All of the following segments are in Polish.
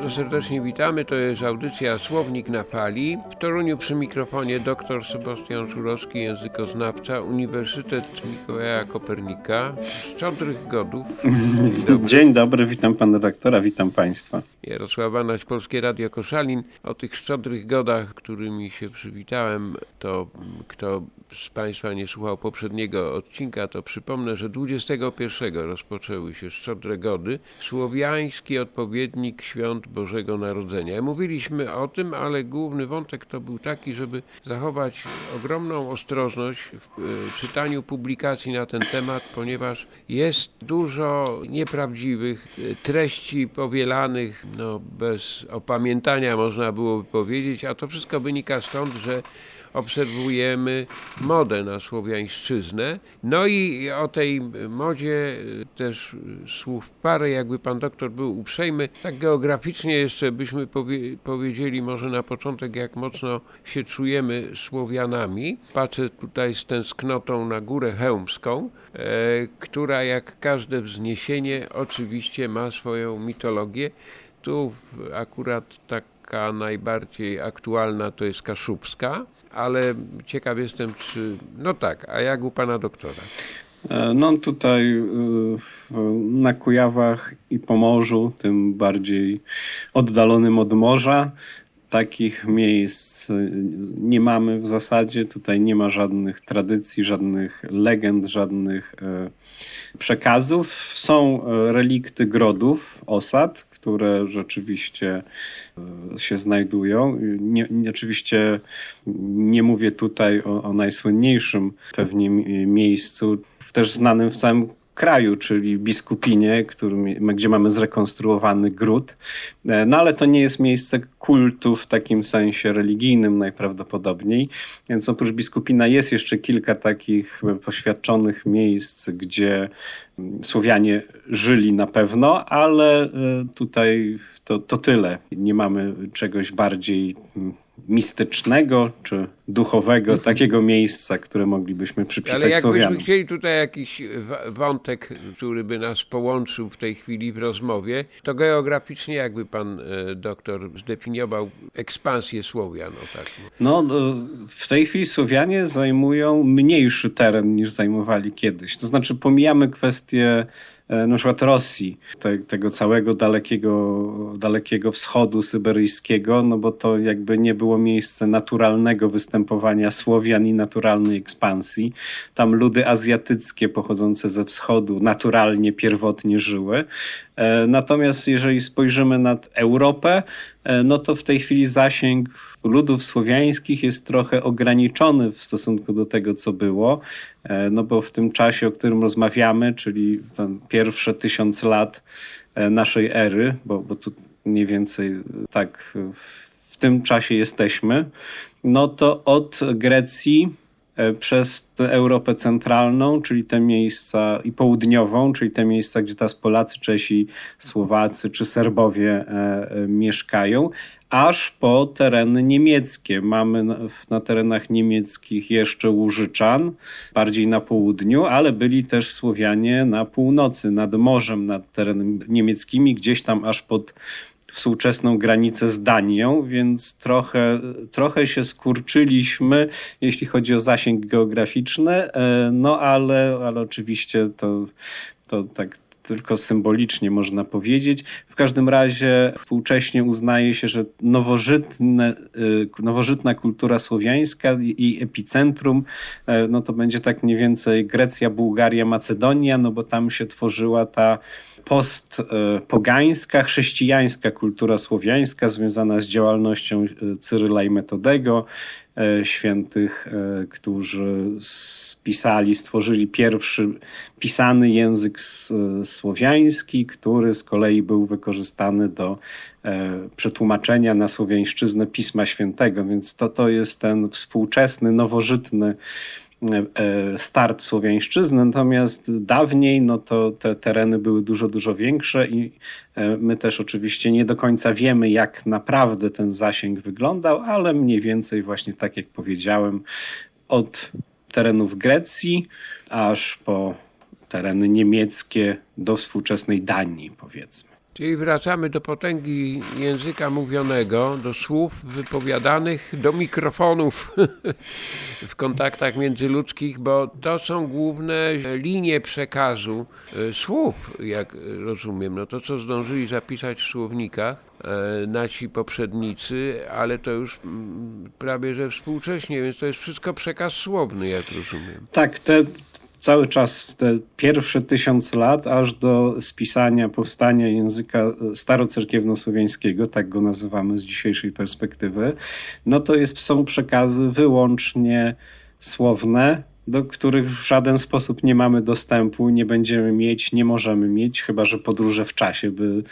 Bardzo serdecznie witamy. To jest audycja Słownik na Pali. W Toruniu przy mikrofonie dr Sebastian Szurowski, językoznawca, Uniwersytet Mikołaja Kopernika, Szczodrych Godów. Dzień dobry. Dzień dobry, witam pana doktora, witam państwa. Jarosław Banaś, Polskie Radio Koszalin. O tych szczodrych godach, którymi się przywitałem, to kto z Państwa nie słuchał poprzedniego odcinka, to przypomnę, że 21 rozpoczęły się szczodre gody, słowiański odpowiednik świąt Bożego Narodzenia. Mówiliśmy o tym, ale główny wątek to był taki, żeby zachować ogromną ostrożność w e, czytaniu publikacji na ten temat, ponieważ jest dużo nieprawdziwych e, treści powielanych no, bez opamiętania, można byłoby powiedzieć, a to wszystko wynika stąd, że obserwujemy modę na słowiańszczyznę. No i o tej modzie też słów parę, jakby pan doktor był uprzejmy. Tak geograficznie jeszcze byśmy powie powiedzieli może na początek, jak mocno się czujemy Słowianami. Patrzę tutaj z tęsknotą na Górę Chełmską, e, która jak każde wzniesienie oczywiście ma swoją mitologię. Tu akurat tak taka najbardziej aktualna to jest Kaszubska, ale ciekaw jestem, czy. No tak, a jak u pana doktora? E, no tutaj e, w, na Kujawach i Pomorzu, tym bardziej oddalonym od morza, takich miejsc nie mamy w zasadzie. Tutaj nie ma żadnych tradycji, żadnych legend, żadnych e, przekazów. Są e, relikty grodów, osad, które rzeczywiście się znajdują. Nie, nie, oczywiście nie mówię tutaj o, o najsłynniejszym pewnie miejscu, też znanym w całym kraju, czyli Biskupinie, którym, gdzie mamy zrekonstruowany gród. E, no ale to nie jest miejsce kultu w takim sensie religijnym najprawdopodobniej. Więc oprócz Biskupina jest jeszcze kilka takich poświadczonych miejsc, gdzie mm, Słowianie żyli na pewno, ale e, tutaj to, to tyle. Nie mamy czegoś bardziej mm, mistycznego czy duchowego, mhm. takiego miejsca, które moglibyśmy przypisać Ale jakbyśmy Słowianom. chcieli tutaj jakiś wątek, który by nas połączył w tej chwili w rozmowie, to geograficznie jakby pan e, doktor zdefiniował ekspansję Słowian? No, tak. no w tej chwili Słowianie zajmują mniejszy teren niż zajmowali kiedyś. To znaczy pomijamy kwestię na przykład Rosji, te, tego całego dalekiego, dalekiego wschodu syberyjskiego, no bo to jakby nie było miejsce naturalnego występowania Słowian i naturalnej ekspansji. Tam ludy azjatyckie pochodzące ze wschodu naturalnie, pierwotnie żyły. E, natomiast jeżeli spojrzymy na Europę, e, no to w tej chwili zasięg ludów słowiańskich jest trochę ograniczony w stosunku do tego, co było. E, no bo w tym czasie, o którym rozmawiamy, czyli pierwsze tysiąc lat naszej ery, bo, bo tu mniej więcej tak w tym czasie jesteśmy, no to od Grecji E, przez Europę centralną, czyli te miejsca i południową, czyli te miejsca, gdzie teraz Polacy, Czesi, Słowacy czy Serbowie e, e, mieszkają, aż po tereny niemieckie. Mamy na, terenach niemieckich jeszcze Łużyczan, bardziej na południu, ale byli też Słowianie na północy, nad morzem, nad terenami niemieckimi, gdzieś tam aż pod współczesną granicę z Danią, więc trochę, trochę się skurczyliśmy, jeśli chodzi o zasięg geograficzny, e, no ale, ale oczywiście to, to tak tylko symbolicznie można powiedzieć. W każdym razie współcześnie uznaje się, że nowożytne, e, nowożytna kultura słowiańska i epicentrum, e, no to będzie tak mniej więcej Grecja, Bułgaria, Macedonia, no bo tam się tworzyła ta postpogańska, chrześcijańska kultura słowiańska związana z działalnością e, Cyryla i Metodego, świętych, e, którzy spisali, stworzyli pierwszy pisany język słowiański, który z kolei był wykorzystany do przetłumaczenia na słowiańszczyznę Pisma Świętego, więc to, to jest ten współczesny, nowożytny E, start słowiańszczyzny, natomiast dawniej no to te tereny były dużo, dużo większe i e, my też oczywiście nie do końca wiemy, jak naprawdę ten zasięg wyglądał, ale mniej więcej właśnie tak jak powiedziałem, od terenów Grecji aż po tereny niemieckie do współczesnej Danii, powiedzmy. Czyli wracamy do potęgi języka mówionego, do słów wypowiadanych do mikrofonów w kontaktach międzyludzkich, bo to są główne linie przekazu e, słów, jak rozumiem. No to, co zdążyli zapisać w słownikach e, nasi poprzednicy, ale to już mm, prawie że współcześnie, więc to jest wszystko przekaz słowny, jak rozumiem. Tak, te cały czas te pierwsze tysiąc lat, aż do spisania, powstania języka starocerkiewnosłowiańskiego, tak go nazywamy z dzisiejszej perspektywy, no to jest, są przekazy wyłącznie słowne, do których w żaden sposób nie mamy dostępu, nie będziemy mieć, nie możemy mieć, chyba że podróże w czasie by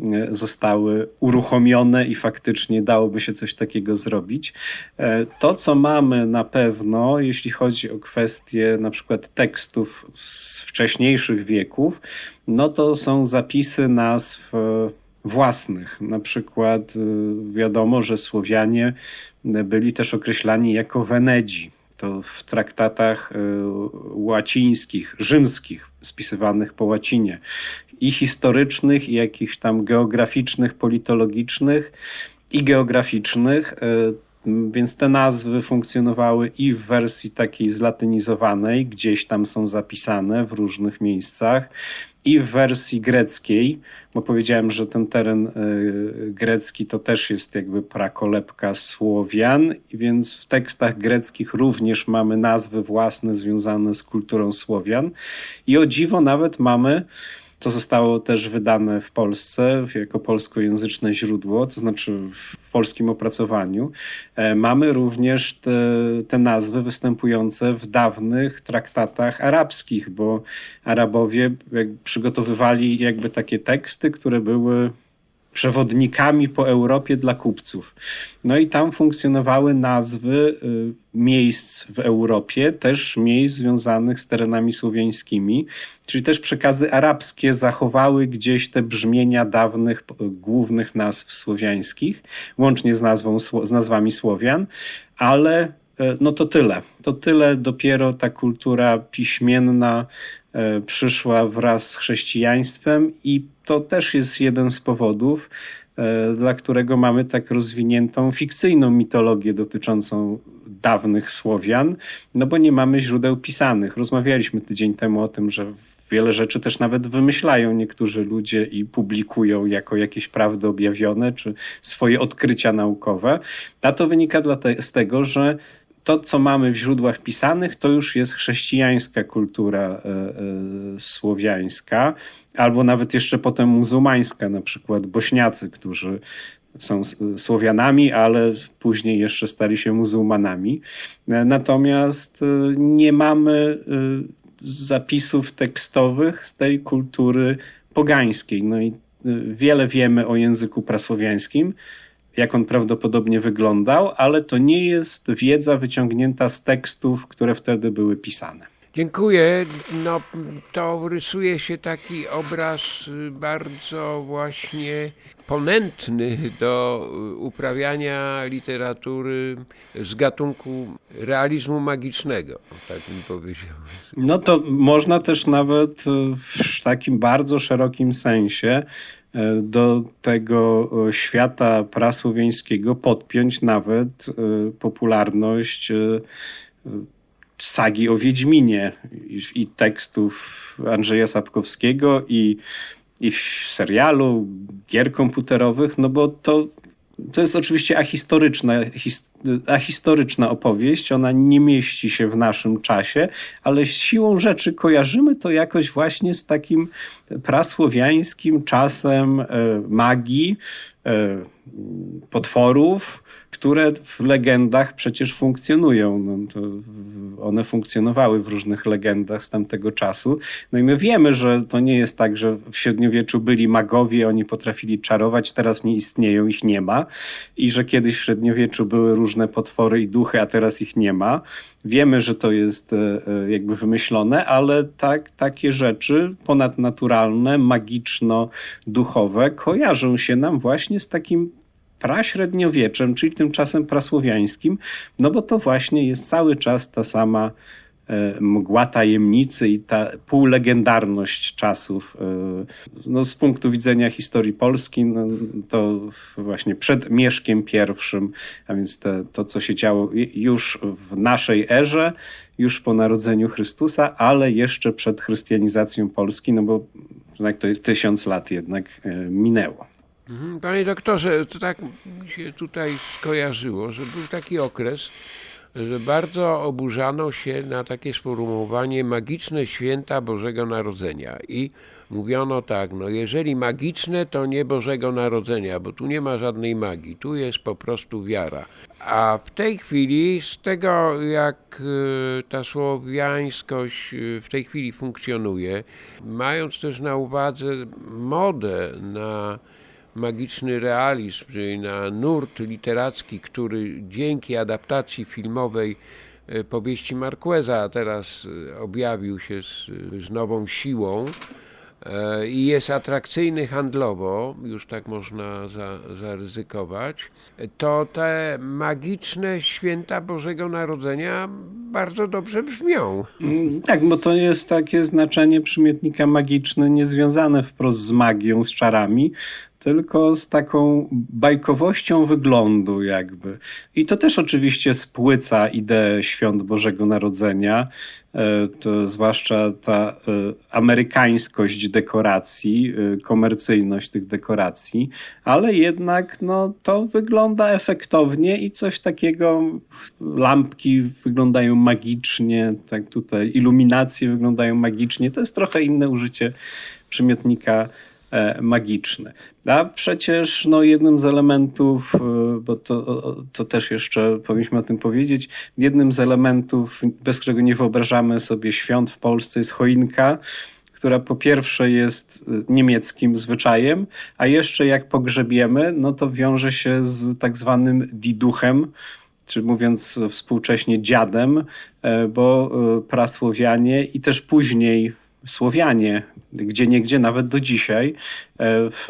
e, zostały uruchomione i faktycznie dałoby się coś takiego zrobić. E, to, co mamy na pewno, jeśli chodzi o kwestie na przykład tekstów z wcześniejszych wieków, no to są zapisy nazw e, własnych. Na przykład wiadomo, że Słowianie byli też określani jako Wenedzi to w traktatach e, łacińskich, rzymskich, spisywanych po łacinie, i historycznych, i jakichś tam geograficznych, politologicznych i geograficznych. E, więc te nazwy funkcjonowały i w wersji takiej zlatynizowanej, gdzieś tam są zapisane w różnych miejscach, i w wersji greckiej, bo powiedziałem, że ten teren e, grecki to też jest jakby prakolebka Słowian, więc w tekstach greckich również mamy nazwy własne związane z kulturą Słowian. I o dziwo nawet mamy to zostało też wydane w Polsce jako polskojęzyczne źródło, to znaczy w polskim opracowaniu. E, mamy również te, te nazwy występujące w dawnych traktatach arabskich, bo Arabowie przygotowywali jakby takie teksty, które były przewodnikami po Europie dla kupców. No i tam funkcjonowały nazwy y, miejsc w Europie, też miejsc związanych z terenami słowiańskimi, czyli też przekazy arabskie zachowały gdzieś te brzmienia dawnych głównych nazw słowiańskich, łącznie z, nazwą, z nazwami Słowian, ale y, no to tyle. To tyle dopiero ta kultura piśmienna y, przyszła wraz z chrześcijaństwem i to też jest jeden z powodów, e, dla którego mamy tak rozwiniętą fikcyjną mitologię dotyczącą dawnych Słowian, no bo nie mamy źródeł pisanych. Rozmawialiśmy tydzień temu o tym, że wiele rzeczy też nawet wymyślają niektórzy ludzie i publikują jako jakieś prawdy objawione czy swoje odkrycia naukowe. A to wynika z tego, że to, co mamy w źródłach pisanych, to już jest chrześcijańska kultura e, e, słowiańska, albo nawet jeszcze potem muzułmańska, na przykład bośniacy, którzy są Słowianami, ale później jeszcze stali się muzułmanami. E, natomiast nie mamy zapisów tekstowych z tej kultury pogańskiej. No i wiele wiemy o języku prasłowiańskim, jak on prawdopodobnie wyglądał, ale to nie jest wiedza wyciągnięta z tekstów, które wtedy były pisane. Dziękuję. No, to rysuje się taki obraz y, bardzo właśnie ponętny do uprawiania literatury z gatunku realizmu magicznego, tak bym powiedział. No to można też nawet w takim bardzo szerokim sensie E, do tego świata prasłowiańskiego podpiąć nawet popularność sagi o Wiedźminie i tekstów Andrzeja Sapkowskiego i, i w serialu, gier komputerowych, no bo to to jest oczywiście ahistoryczna, ahistoryczna opowieść. Ona nie mieści się w naszym czasie, ale siłą rzeczy kojarzymy to jakoś właśnie z takim prasłowiańskim czasem e, magii, potworów, które w legendach przecież funkcjonują. No, one funkcjonowały w różnych legendach z tamtego czasu. No i my wiemy, że to nie jest tak, że w średniowieczu byli magowie, oni potrafili czarować, teraz nie istnieją, ich nie ma. I że kiedyś w średniowieczu były różne potwory i duchy, a teraz ich nie ma. Wiemy, że to jest e, e, jakby wymyślone, ale tak, takie rzeczy ponadnaturalne, magiczno-duchowe kojarzą się nam właśnie z takim praśredniowieczem, czyli tym czasem prasłowiańskim, no bo to właśnie jest cały czas ta sama e, mgła tajemnicy i ta półlegendarność czasów. e, No, z punktu widzenia historii Polski, no, to właśnie przed Mieszkiem I, a więc te, to, co się działo już w naszej erze, już po narodzeniu Chrystusa, ale jeszcze przed chrystianizacją Polski, no bo jednak to tysiąc lat jednak e, minęło. Mhm. Panie doktorze, to tak mi się tutaj skojarzyło, że był taki okres, że bardzo oburzano się na takie sformułowanie magiczne święta Bożego Narodzenia. I mówiono tak, no jeżeli magiczne, to nie Bożego Narodzenia, bo tu nie ma żadnej magii, tu jest po prostu wiara. A w tej chwili, z tego jak y, ta słowiańskość y, w tej chwili funkcjonuje, mając też na uwadze modę na magiczny realizm, czyli na nurt literacki, który dzięki adaptacji filmowej e, powieści Marqueza teraz e, objawił się z, z nową siłą e, i jest atrakcyjny handlowo, już tak można za, zaryzykować, to te magiczne święta Bożego Narodzenia bardzo dobrze brzmią. Mm, Tak, bo to jest takie znaczenie przymiotnika magiczny, niezwiązane wprost z magią, z czarami, tylko z taką bajkowością wyglądu, jakby. I to też oczywiście spłyca ideę świąt Bożego Narodzenia, e, to zwłaszcza ta e, amerykańskość dekoracji, e, komercyjność tych dekoracji, ale jednak no, to wygląda efektownie i coś takiego, lampki wyglądają magicznie, tak tutaj iluminacje wyglądają magicznie. To jest trochę inne użycie przymiotnika magiczny. A przecież no, jednym z elementów, e, bo to, to też jeszcze powinniśmy o tym powiedzieć, jednym z elementów, bez którego nie wyobrażamy sobie świąt w Polsce jest choinka, która po pierwsze jest y, niemieckim zwyczajem, a jeszcze jak pogrzebiemy, no to wiąże się z tak zwanym diduchem, czy mówiąc współcześnie dziadem, e, bo e, prasłowianie i też później Słowianie, gdzie niegdzie nawet do dzisiaj, e, w,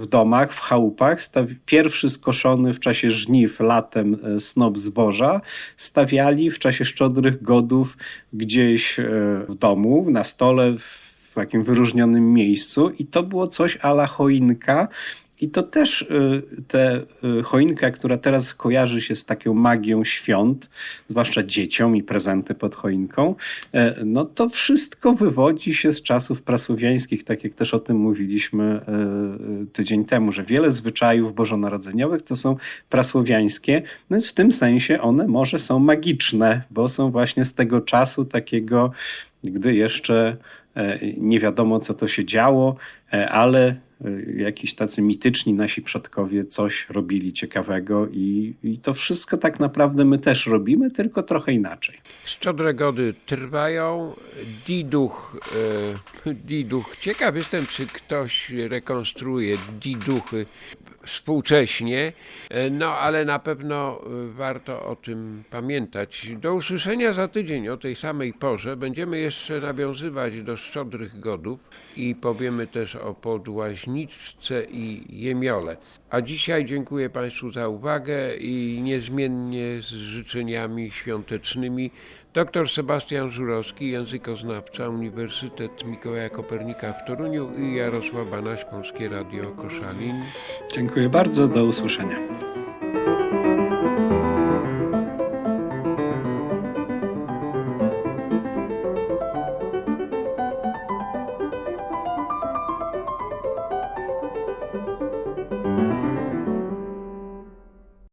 w domach, w chałupach, pierwszy skoszony w czasie żniw latem e, snop zboża stawiali w czasie szczodrych godów gdzieś e, w domu, na stole, w takim wyróżnionym miejscu. I to było coś ala choinka, i to też y, te y, choinka, która teraz kojarzy się z taką magią świąt, zwłaszcza dzieciom i prezenty pod choinką, e, no to wszystko wywodzi się z czasów prasłowiańskich, tak jak też o tym mówiliśmy e, e, tydzień temu, że wiele zwyczajów bożonarodzeniowych to są prasłowiańskie, no więc w tym sensie one może są magiczne, bo są właśnie z tego czasu takiego, gdy jeszcze nie wiadomo, co to się działo, ale jakiś tacy mityczni nasi przodkowie coś robili ciekawego i, i to wszystko tak naprawdę my też robimy, tylko trochę inaczej. Szczodre gody trwają. Diduch, e, Diduch. Ciekaw jestem, czy ktoś rekonstruuje Diduchy współcześnie, e, no ale na pewno warto o tym pamiętać. Do usłyszenia za tydzień o tej samej porze. Będziemy jeszcze nawiązywać do szczodrych godów i powiemy też o podłaźniczce i jemiole. A dzisiaj dziękuję Państwu za uwagę i niezmiennie z życzeniami świątecznymi Dr Sebastian Żurowski, językoznawca, Uniwersytet Mikołaja Kopernika w Toruniu i Jarosław Banaś, Polskie Radio Koszalin. Dziękuję bardzo, do usłyszenia.